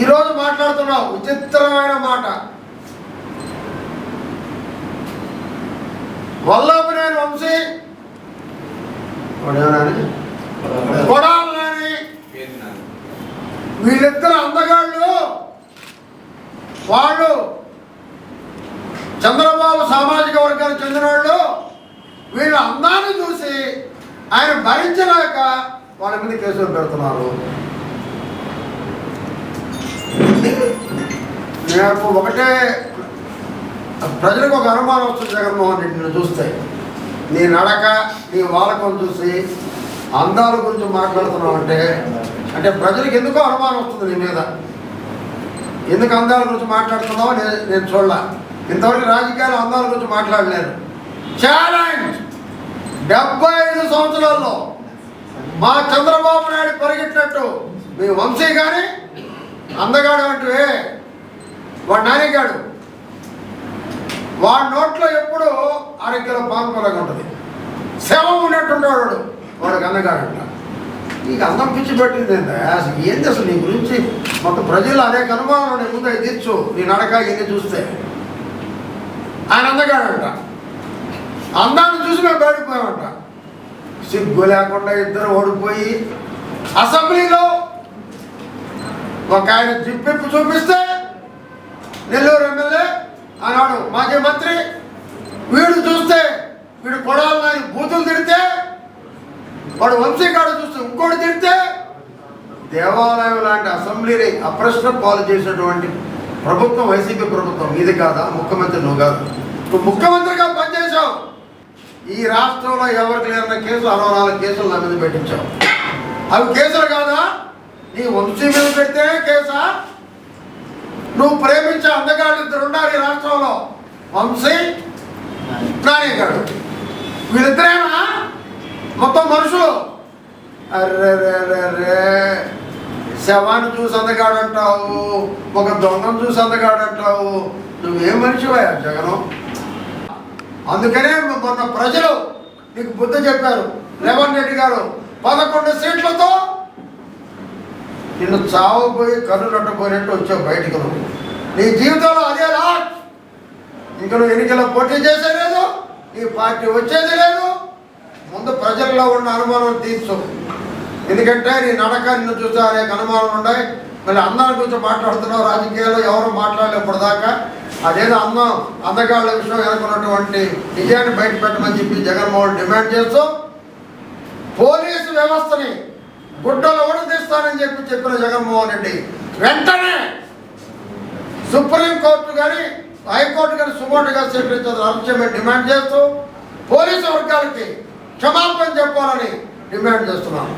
ఈరోజు మాట్లాడుతున్నావు. విచిత్రమైన మాట. వల్లభనేని వంశీ. కొడాలని వీళ్ళిద్దరు అందగాళ్ళు. వాళ్ళు చంద్రబాబు సామాజిక వర్గానికి చెందిన వాళ్ళు. వీళ్ళ అందాన్ని చూసి ఆయన భరించలేక వాళ్ళ మీద కేసులు పెడుతున్నారు. నాకు ఒకటే ప్రజలకు ఒక అనుమానం వస్తుంది జగన్మోహన్ రెడ్డిని చూస్తే. నీ నడక నీ వాలకం చూసి అందాల గురించి మాట్లాడుతున్నావు అంటే అంటే ప్రజలకు ఎందుకో అనుమానం వస్తుంది నీ మీద? ఎందుకు అందాల గురించి మాట్లాడుతున్నావో నేను నేను చూడలే. ఇంతవరకు రాజకీయాలు అందాల గురించి మాట్లాడలేదు. ఛాలెంజ్ డెబ్బై ఐదు సంవత్సరాల్లో మా చంద్రబాబు నాయుడు పరిగెట్టినట్టు మీ వంశీ కానీ అందగాడు అంటే వాడు నానిగాడు వాడి నోట్లో ఎప్పుడు అరకిలో పాన్పలగా ఉంటుంది. శవం ఉన్నట్టుంటాడు వాడు. వాడికి అందగాడంట నీకు అందం పిచ్చి పెట్టింది అసలు ఏంది అసలు నీ గురించి? మొత్తం ప్రజలు అనేక అనుభవాలు నీ ముందు అవి తీర్చు. నీ నడక ఇన్ని చూస్తే. ఆయన అందగాడంట అందాన్ని చూసి మేము బయటపోయామంట సిగ్గు లేకుండా ఇద్దరు ఓడిపోయి అసెంబ్లీలో ఒక ఆయన జిప్పిప్పి చూపిస్తే నెల్లూరు ఎమ్మెల్యే ఆనాడు మాజీ మంత్రి. వీడు చూస్తే వీడు కొడాలని బూతులు తిడితే వాడు వంశీకాడు చూస్తే ఇంకోటి తిడితే దేవాలయం లాంటి అసెంబ్లీని అప్రశ్న పాలు చేసినటువంటి ప్రభుత్వం వైసీపీ ప్రభుత్వం ఇది కాదా? ముఖ్యమంత్రి నువ్వు కాదు. నువ్వు ముఖ్యమంత్రిగా పనిచేసావు ఈ రాష్ట్రంలో ఎవరికి లేదన్న కేసు అరవై నాలుగు కేసులు నా మీద పెట్టించావు. అవి కేసులు కాదా? నీ వంశీ మీద పెడితే కేసు నువ్వు ప్రేమించే అందగాడు ఇద్దరు ఉన్నారు ఈ రాష్ట్రంలో. వంశీ నాయకుడు వీళ్ళిద్దరేనా? మొత్తం మనుషులు. అర్రే శవాన్ని చూసి అందగాడు అంటావు ఒక దొంగను చూసి అందగాడు అంటావు నువ్వేం మనిషివా జగనం? అందుకనే మొన్న ప్రజలు నీకు బుద్ధి చెప్పారు. రేవంత్ రెడ్డి గారు పదకొండు సీట్లతో నిన్ను చావపోయి కన్ను నట్టపోయినట్టు వచ్చావు బయటకు నువ్వు. నీ జీవితంలో అదే రా ఇంక నువ్వు ఎన్నికల పోటీ చేసే లేదు నీ పార్టీ వచ్చేది లేదు. ముందు ప్రజల్లో ఉన్న అనుమానం తీర్చు. ఎందుకంటే నీ నడక నిన్ను చూస్తే అనేక అనుమానం ఉన్నాయి. మళ్ళీ అందాల గురించి మాట్లాడుతున్నావు రాజకీయాల్లో ఎవరు మాట్లాడలేప్పుడు దాకా అదేదో అందం అందగాళ్ళ విషయం వెనుకున్నటువంటి నిజాన్ని బయట పెట్టమని చెప్పి జగన్మోహన్ డిమాండ్ చేస్తూ పోలీసు వ్యవస్థని గుడ్డలు తీస్తానని చెప్పి చెప్పిన జగన్మోహన్ రెడ్డి. వెంటనే సుప్రీంకోర్టు కానీ హైకోర్టు కానీ సుమోటుగా స్వీకరించాలని అంశమే డిమాండ్ చేస్తూ పోలీసు వర్గాలకి క్షమాపణ చెప్పాలని డిమాండ్ చేస్తున్నాను